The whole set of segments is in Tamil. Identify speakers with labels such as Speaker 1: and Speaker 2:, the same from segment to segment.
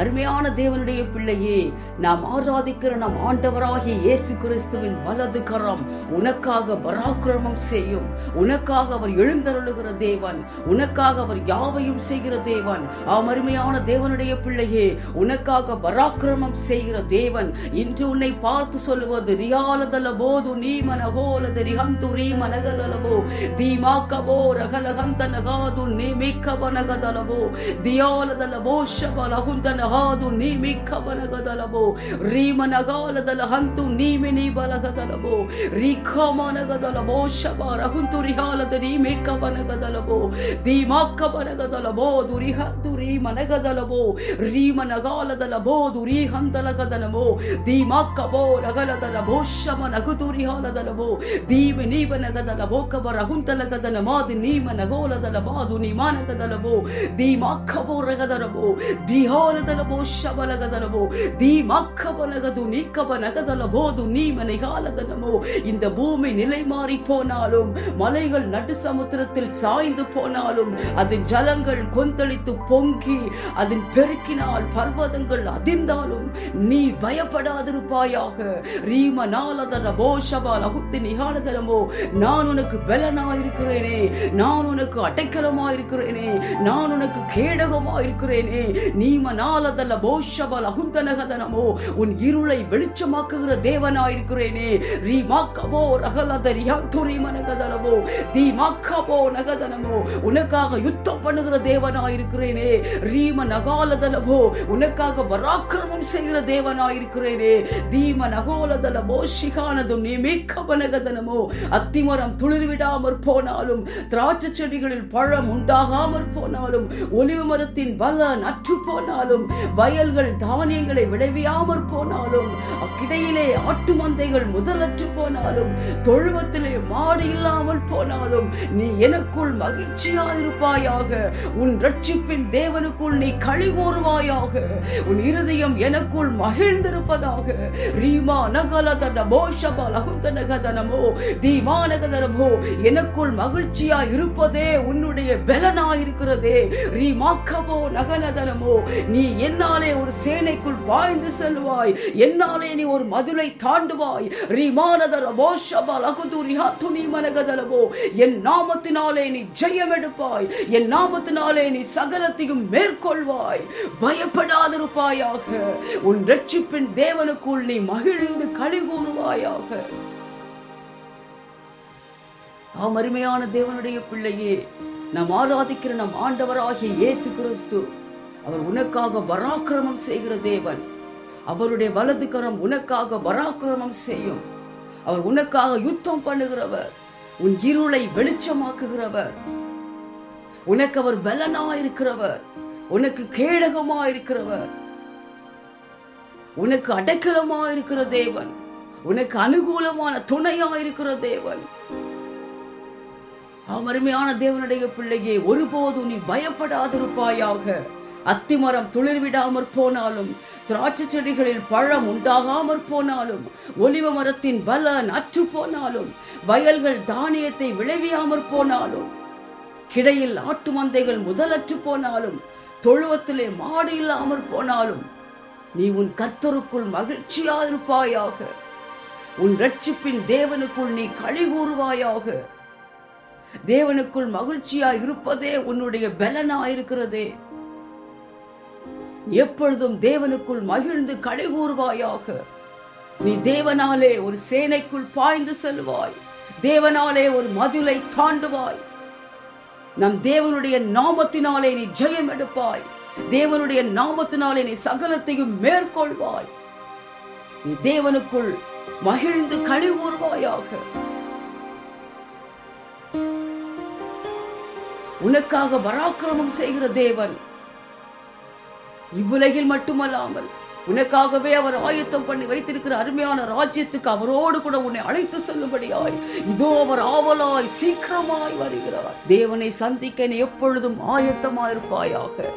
Speaker 1: அருமையான தேவனுடைய பிள்ளையே நாம் ஆராதிக்கிற நம் ஆண்டவராகிய இயேசு கிறிஸ்துவின் வலது கரம் உனக்காக பராக்கிரமம் செய்யும் உனக்காக அவர் எழுந்தருளுகிற தேவன் உனக்காக அவர் யாவையும் செய்கிற தேவன் அருமையான தேவனுடைய பிள்ளையே உனக்காக பராக்கிரமம் செய்கிற தேவன் இன்று உன்னை பார்த்து சொல்லுவது ரியாலதல போது நீமனகோலத ரிஹந்து ரீமனகதலவோ தீமாக்கவோ ரகலகந்தனகாது நீமிக்கவனகதலவோ தியாலதல போஷபலகுந்தன ಹಾದು ನೀಮಿ ಬಲಗದಲಬೋ ರೀಮನಗಾಲದಲ ಹಂತು ನೀಮಿ ನೀ ಬಲಗದಲಬೋ ರೀಖಮನಗದಲಬೋ ಶಬ ರಹುಂತು ರಿಹಾಲದ ನೀಮಿ ಬನಗದಲಬೋ ದೀಮಾ ಬನಗದಲಬೋ ದುರಿಹಂತು ರೀಮನಗದಲಬೋ ರೀಮನಗಾಲದಲಬೋ ದುರೀಹಂತಲಗದಲಬೋ ದೀಮಾಕ್ಕಬೋ ರಗಲದಲಬೋ ಶಮ ನಗುದುರಿಹಾಲದಲಬೋ ದೀವ ನೀವನಗದಲಬೋ ಕಬ ರಹುಂತಲಗದಲ ಮಾದು ನೀಮನಗೋಲದಲ ಮಾದು ನಿಮಾನಗದಲಬೋ ದೀಮಾಕ್ಕಬೋ ರಗದಲಬೋ ದಿಹಾಲದಲಬೋ ಶಬಲಗದಲಬೋ ದೀಮಾಕ್ಕಬಲಗದು ನೀಕ್ಕಬನಗದಲಬೋದು ನೀಮನೆಗಾಲದಲಬೋ இந்த பூமி நிலை மாறி போனாலும் மலைகள் நடு சமுத்திரத்தில் சாய்ந்து போனாலும் அது ஜலங்கள் கொந்தளித்து பொங்கி நோக்கி அதன் பெருக்கினால் பர்வதங்கள் அதிர்ந்தாலும் நீ பயப்படாதிருப்பாயாக ரீம நாலதர போஷபா லகுத்தி நிகாலதரமோ நான் உனக்கு பலனாயிருக்கிறேனே நான் உனக்கு அடைக்கலமாயிருக்கிறேனே நான் உனக்கு கேடகமாயிருக்கிறேனே நீம நாலதல்ல போஷபா லகுந்தனகதனமோ உன் இருளை வெளிச்சமாக்குகிற தேவனாயிருக்கிறேனே ரீமாக்கவோ ரகலத ரியாத்துரிமனகதனமோ தீமாக்கவோ நகதனமோ உனக்காக யுத்தம் பண்ணுகிற தேவனாயிருக்கிறேனே ரீம நகாலதலபோ உனக்காக பராக்கிரமம் செய்கிற தேவனாயிருக்கிறேனே தீம நகோலதலபோ சிகானதும் நீ மீக்கபனகதனமோ அத்திமரம் துளிர் விடாமற் போனாலும் திராட்சை செடிகளில் பழம் உண்டாகாமற் போனாலும் ஒலிவு மரத்தின் பல நற்று போனாலும் வயல்கள் தானியங்களை விளைவியாமற் போனாலும் அக்கிடையிலே ஆட்டு மந்தைகள் முதலற்று போனாலும் தொழுவத்திலே மாடு இல்லாமல் போனாலும் நீ எனக்குள் மகிழ்ச்சியாயிருப்பாயாக உன் ரட்சிப்பின் தேவ தேவனுக்குள் நீ களி கூறுவாயாக உன் இருதயம் எனக்குள் மகிழ்ந்திருப்பதாக ரீமா நகல தன போஷபா லகுந்தன கதனமோ தீமான கதனமோ எனக்குள் மகிழ்ச்சியா இருப்பதே உன்னுடைய பலனா இருக்கிறதே ரீமாக்கமோ நகனதனமோ நீ என்னாலே ஒரு சேனைக்குள் வாழ்ந்து செல்வாய் என்னாலே நீ ஒரு மதுளை தாண்டுவாய் ரீமானதர போஷபா லகுதுரியா துணி மனகதனமோ என் நாமத்தினாலே நீ ஜெயம் எடுப்பாய் என் நாமத்தினாலே நீ சகலத்தையும் மேற்கொள்வாய் பயப்படாதிருப்பாயாக உன் ரட்சிப்பின் தேவனுக்குள் நீ மகிழ்ந்து களி கூறுவாயாக ஆம் அருமையான தேவனுடைய பிள்ளையே நாம் ஆராதிக்கிற நம் ஆண்டவராகிய இயேசு கிறிஸ்து அவர் உனக்காக பராக்கிரமம் செய்கிற தேவன் அவருடைய வலது கரம் உனக்காக பராக்கிரமம் செய்யும் அவர் உனக்காக யுத்தம் பண்ணுகிறவர் உன் இருளை வெளிச்சமாக்குகிறவர் உனக்கு அவர் பலனா இருக்கிறவர் உனக்கு கேடகமா இருக்கிறவர் உனக்கு அடைக்கலமா இருக்கிற தேவன் உனக்கு அனுகூலமான துணையா இருக்கிற தேவன் அவருமையான தேவனுடைய பிள்ளையே ஒருபோது நீ பயப்படாதிருப்பாயாக அத்திமரம் துளிர்விடாமற் போனாலும் திராட்சை செடிகளில் பழம் உண்டாகாமற் போனாலும் ஒலிவ மரத்தின் பலன் அற்று போனாலும் வயல்கள் தானியத்தை விளைவியாமற் போனாலும் கிடையில் ஆட்டு மந்தைகள் முதலற்று போனாலும் தொழுவத்திலே மாடு இல்லாமல் போனாலும் நீ உன் கர்த்தருக்குள் மகிழ்ச்சியா இருப்பாயாக உன் ரட்சிப்பின் தேவனுக்குள் நீ களி கூறுவாயாக தேவனுக்குள் மகிழ்ச்சியா இருப்பதே உன்னுடைய பலனா இருக்கிறதே எப்பொழுதும் தேவனுக்குள் மகிழ்ந்து களி கூறுவாயாக நீ தேவனாலே ஒரு சேனைக்குள் பாய்ந்து செல்வாய் தேவனாலே ஒரு மதுளை தாண்டுவாய் நம் தேவனுடைய நாமத்தினாலே நீ ஜெயம் எடுப்பாய் தேவனுடைய நாமத்தினாலே நீ சகலத்தையும் மேற்கொள்வாய் நீ தேவனுக்குள் மகிழ்ந்து கழிவுறுவாயாக உனக்காக பராக்கிரமம் செய்கிற தேவன் இவ்வுலகில் மட்டுமல்லாமல் உனக்காகவே அவர் ஆயத்தம் பண்ணி வைத்திருக்கிற அருமையான ராஜ்யத்துக்கு அவரோடு கூட உன்னை அழைத்து செல்லும்படியாய் இதோ அவர் ஆவலாய் சீக்கிரமாய் வருகிறார் தேவனை சந்திக்க நீ எப்பொழுதும் ஆயத்தமாயிருப்பாயாக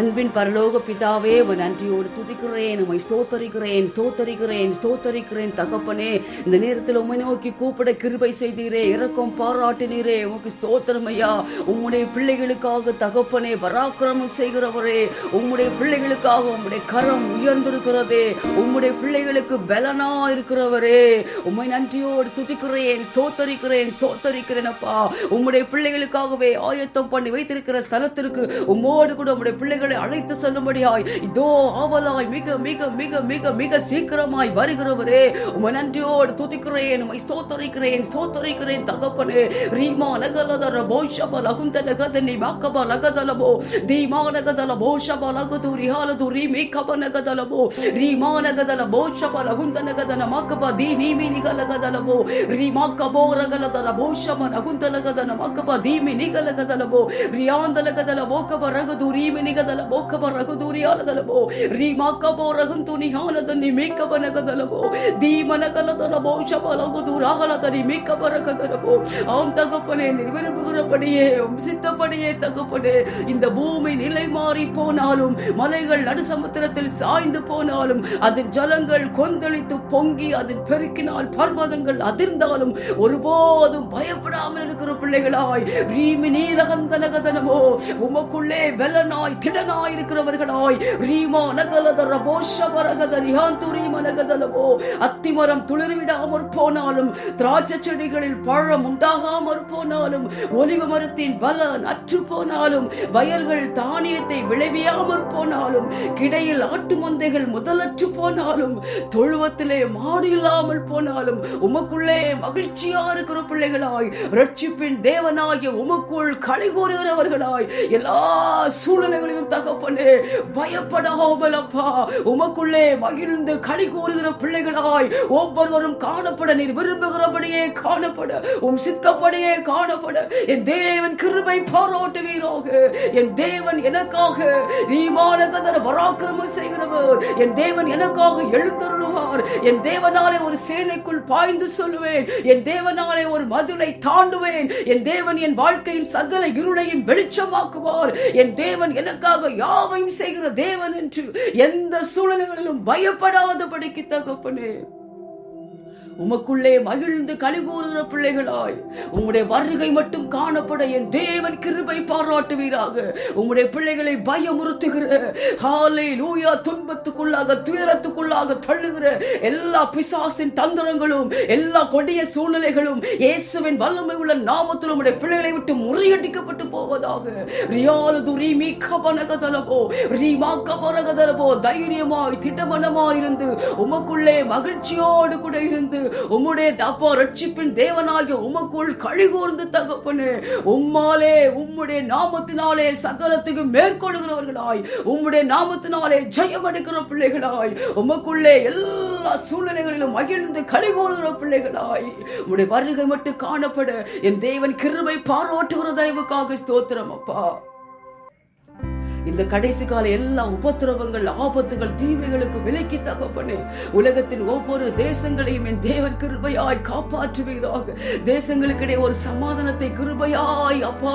Speaker 1: அன்பின் பரலோக பிதாவே நன்றியோடு துதிக்கிறேன் உமை சோத்தரிக்கிறேன் ஸ்தோத்தரிக்கிறேன் சோத்தரிக்கிறேன் தகப்பனே இந்த நேரத்தில் உமை நோக்கி கூப்பிட கிருபை செய்தீரே இறக்கம் பாராட்டினீரே உமக்கு ஸ்தோத்திரமையா உம்முடைய பிள்ளைகளுக்காக தகப்பனே பராக்கிரமம் செய்கிறவரே உம்முடைய பிள்ளைகளுக்காக உம்முடைய கரம் உயர்ந்திருக்கிறதே உம்முடைய பிள்ளைகளுக்கு பலனா இருக்கிறவரே உமை நன்றியோடு துதிக்கிறேன் ஸ்தோத்தரிக்கிறேன் சோத்தரிக்கிறேன் அப்பா உம்முடைய பிள்ளைகளுக்காகவே ஆயத்தம் பண்ணி வைத்திருக்கிற ஸ்தலத்திற்கு உம்மோடு கூட உம்முடைய பிள்ளைகள் உங்களை அழைத்து செல்லும்படியாய் இதோ ஆவலாய் மிக மிக மிக மிக மிக சீக்கிரமாய் வருகிறவரே உம நன்றியோடு துதிக்கிறேன் உமை சோத்தரிக்கிறேன் சோத்தரிக்கிறேன் தகப்பனே ரீமா நகலதர போஷப லகுந்த நகதனி மாக்கப லகதலபோ தீமா நகதல போஷப லகுது ரிஹாலது ரீ மேக்கப நகதலபோ ரீமா நகதல போஷப லகுந்த நகதன மாக்கப தீ நீமி நிகலகதலபோ மாக்கபோ ரகலதல போஷம நகுந்த லகதன மாக்கப தீமி நிகலகதலபோ ரியாந்தலகதல போக்கப ரகது மீ நிகதல ರಗದಲಬೋ ಕಬರಗದೂರಿಯಾನದಲಬೋ தகப்பனே நிர்விரும்புகிறபடியே சித்தப்படியே தகப்பனே இந்த பூமி நிலை மாறி போனாலும் மலைகள் நடுசமுத்திரத்தில் சாய்ந்து போனாலும் அதில் ஜலங்கள் கொந்தளித்து பொங்கி அதில் பெருக்கினால் பர்வதங்கள் அதிர்ந்தாலும் ஒருபோதும் பயப்படாமல் இருக்கிற பிள்ளைகளாய் ரீமி நீரகந்தனகதனமோ உமக்குள்ளே வெலனாய் திட பலனாய் இருக்கிறவர்களாய் ரீமா நகலத ரபோஷ பரகத ரிஹாந்துரி மனகதலவோ அத்திமரம் துளிர்விடாமற் போனாலும் திராட்சை செடிகளில் பழம் உண்டாகாமற் போனாலும் ஒலிவு மரத்தின் பலன் அற்று போனாலும் வயல்கள் தானியத்தை விளைவியாமற் போனாலும் கிடையில் ஆட்டு மந்தைகள் முதலற்று போனாலும் தொழுவத்திலே மாடு இல்லாமல் போனாலும் உமக்குள்ளே மகிழ்ச்சியா இருக்கிற பிள்ளைகளாய் ரட்சிப்பின் தேவனாகிய உமக்குள் களை கூறுகிறவர்களாய் எல்லா சூழ்நிலைகளையும் தகப்பனே பயப்படாமல் அப்பா உமக்குள்ளே மகிழ்ந்து களி கூறுகிற பிள்ளைகளாய் ஒவ்வொருவரும் காணப்பட நீர் விரும்புகிறபடியே காணப்பட உம் சித்தப்படியே காணப்பட என் தேவன் கிருபை பாராட்டுவீராக என் தேவன் எனக்காக நீமான கதர பராக்கிரமம் செய்கிறவர் என் தேவன் எனக்காக எழுந்தருளுவார் என் தேவனாலே ஒரு சேனைக்குள் பாய்ந்து சொல்லுவேன் என் தேவனாலே ஒரு மதுரை தாண்டுவேன் என் தேவன் என் வாழ்க்கையின் சகல இருளையும் வெளிச்சமாக்குவார் என் தேவன் எனக்காக நமக்காக யாவையும் செய்கிற தேவன் என்று எந்த சூழ்நிலைகளிலும் பயப்படாதபடிக்கு தகப்பனே உமக்குள்ளே மகிழ்ந்து கழி கூறுகிற பிள்ளைகளாய் உங்களுடைய வருகை மட்டும் காணப்பட என் தேவன் கிருபை பாராட்டுவீராக உங்களுடைய பிள்ளைகளை பயமுறுத்துகிற காலை நூயா துன்பத்துக்குள்ளாக துயரத்துக்குள்ளாக தள்ளுகிற எல்லா பிசாசின் தந்திரங்களும் எல்லா கொடிய சூழ்நிலைகளும் இயேசுவின் வல்லமை உள்ள நாமத்தில் உங்களுடைய பிள்ளைகளை விட்டு முறியடிக்கப்பட்டு போவதாக ரியாலது ரீமி கபனகதலவோ ரீமா கபனகதலவோ தைரியமாய் திட்டமனமாய் இருந்து உமக்குள்ளே மகிழ்ச்சியோடு கூட இருந்து உம்முடைய தப்பா ரட்சிப்பின் தேவனாகிய உமக்குள் கழிகூர்ந்து தகப்பனு உம்மாலே உம்முடைய நாமத்தினாலே சகலத்துக்கு மேற்கொள்கிறவர்களாய் உம்முடைய நாமத்தினாலே ஜெயம் எடுக்கிற பிள்ளைகளாய் உமக்குள்ளே எல்லா சூழ்நிலைகளிலும் மகிழ்ந்து கழிகூறுகிற பிள்ளைகளாய் உம்முடைய வருகை மட்டும் காணப்பட என் தேவன் கிருமை பாராட்டுகிற தயவுக்காக ஸ்தோத்திரம் அப்பா இந்த கடைசி கால எல்லா உபத்திரவங்கள் ஆபத்துகள் தீமைகளுக்கு விலக்கி தகப்பனே உலகத்தின் ஒவ்வொரு தேசங்களையும் என் தேவன் கிருபையாய் காப்பாற்றுவீராக தேசங்களுக்கிடையே ஒரு சமாதானத்தை கிருபையாய் அப்பா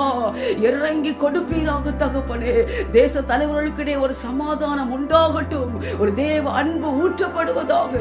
Speaker 1: இறங்கி கொடுப்பீராக தகப்பனே தேச தலைவர்களுக்கிடையே ஒரு சமாதானம் உண்டாகட்டும் ஒரு தேவ அன்பு ஊற்றப்படுவதாக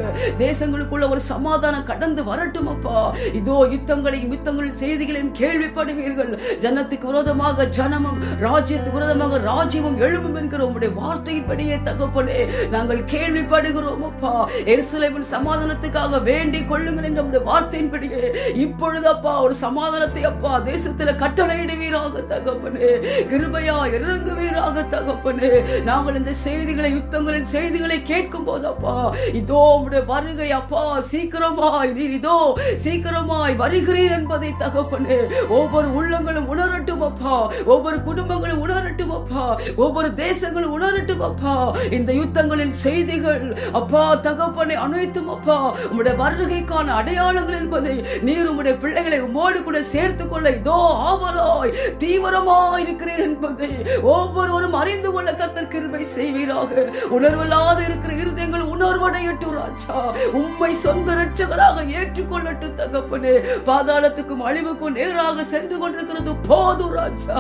Speaker 1: தேசங்களுக்குள்ள ஒரு சமாதானம் கடந்து வரட்டும் அப்பா இதோ யுத்தங்களையும் யுத்தங்களின் செய்திகளையும் கேள்விப்படுவீர்கள் ஜனத்துக்கு விரோதமாக ஜனமும் ராஜ்யத்துக்கு விரோதமாக ராஜ்யமும் எழும்பும் என்கிற உம்முடைய வார்த்தையின்படியே தகப்பனே நாங்கள் கேள்விப்படுகிறோம் அப்பா எருசலேமின் சமாதானத்துக்காக வேண்டிக் கொள்ளுங்கள் என்ற உடைய வார்த்தையின்படியே இப்பொழுது அப்பா ஒரு சமாதானத்தை அப்பா தேசத்தில் கட்டளையிடுவீராக தகப்பனே கிருபையா இறங்குவீராக தகப்பனே நாங்கள் இந்த செய்திகளை யுத்தங்களின் செய்திகளை கேட்கும் போது அப்பா இதோ உடைய வருகை அப்பா சீக்கிரமாய் நீர் இதோ சீக்கிரமாய் வருகிறீர் என்பதை தகப்பனே ஒவ்வொரு உள்ளங்களும் உணரட்டும் அப்பா ஒவ்வொரு குடும்பங்களும் உணரட்டும் அப்பா ஒவ்வொரு தேசங்களும் உணரட்டும் அப்பா இந்த யுத்தங்களின் செய்திகள் அப்பா தகப்பனை அனைத்தும் அப்பா உம்முடைய வருகைக்கான அடையாளங்கள் என்பதை நீர் உம்முடைய பிள்ளைகளை உமோடு கூட சேர்த்து கொள்ள இதோ ஆவலாய் தீவிரமாய் இருக்கிறீர் என்பதை ஒவ்வொருவரும் அறிந்து கொள்ள கத்தர் கிருபை செய்வீராக உணர்வில்லாத இருக்கிற இருதயங்கள் உணர்வடையட்டும் ராஜா உண்மை சொந்த ரட்சகராக ஏற்றுக்கொள்ளட்டும் தகப்பனே பாதாளத்துக்கும் அழிவுக்கும் நேராக சென்று கொண்டிருக்கிறது போதும் ராஜா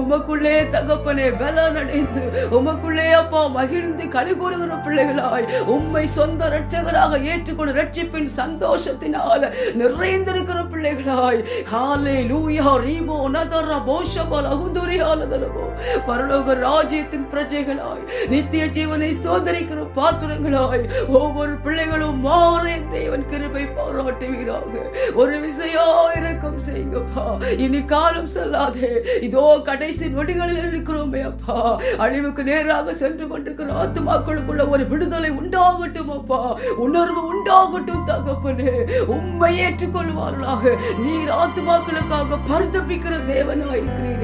Speaker 1: உமக்குள்ளே தகப்பனே பலன் உம்முடன் இணைந்து உமக்குள்ளே அப்பா மகிழ்ந்து களி கூறுகிற பிள்ளைகளாய் உம்மை சொந்த ரட்சகராக ஏற்றுக்கொண்டு ரட்சிப்பின் சந்தோஷத்தினால நிறைந்திருக்கிற பிள்ளைகளாய் ஹாலே லூயா ரீமோ நதர போஷபல உந்துரியாலதரவோ பரலோக ராஜ்யத்தின் பிரஜைகளாய் நித்திய ஜீவனை சோதனைக்கிற பாத்திரங்களாய் ஒவ்வொரு பிள்ளைகளும் மாறே தேவன் கிருபை பாராட்டுகிறாங்க ஒரு விசையோ இறக்கம் செய்யுங்கப்பா இனி காலம் செல்லாதே இதோ கடைசி நொடிகளில் இருக்கிறோமே அப்பா அழிவுக்கு நேராக சென்று கொண்டிருக்கிற ஆத்துமாக்களுக்குள்ள ஒரு விடுதலை உண்டாகட்டும் அப்பா உணர்வு உண்டாகட்டும் தகப்பனு உண்மை ஏற்றுக்கொள்வார்களாக நீர் ஆத்துமாக்களுக்காக பருத்தப்பிக்கிற தேவனாயிருக்கிறீர்கள்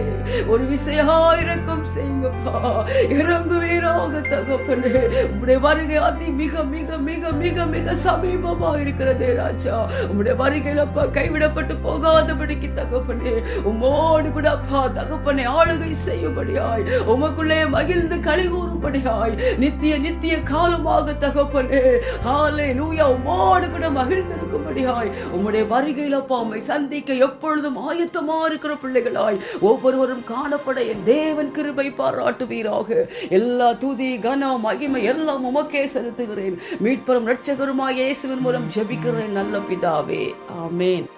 Speaker 1: ஒரு விசையா இறக்கம் செய்யுங்கப்பா இறங்குவீராக தகப்பனே உடைய வருகை அதி மிக மிக மிக மிக மிக சமீபமா இருக்கிறது ராஜா உடைய வருகையில கைவிடப்பட்டு போகாதபடிக்கு தகப்பனே உமோடு கூட அப்பா தகப்பனே ஆளுகை செய்யும்படியாய் உமக்குள்ளே மகிழ்ந்து களி கூறும்படியாய் நித்திய நித்திய காலமாக தகப்பனே ஆலை நூயா உமோடு கூட மகிழ்ந்திருக்கும்படியாய் உம்முடைய வருகையில் அப்பா உம்மை சந்திக்க எப்பொழுதும் ஆயத்தமா இருக்கிற பிள்ளைகளாய் ஒவ்வொருவர் எல்லோரும் காணப்பட என் தேவன் கிருபை பாராட்டுவீராக எல்லா துதி கன மகிமை எல்லாம் உமக்கே செலுத்துகிறேன் மீட்பரும் இரட்சகருமாய் இயேசுவின் மூலம் ஜபிக்கிறேன் நல்ல பிதாவே ஆமேன்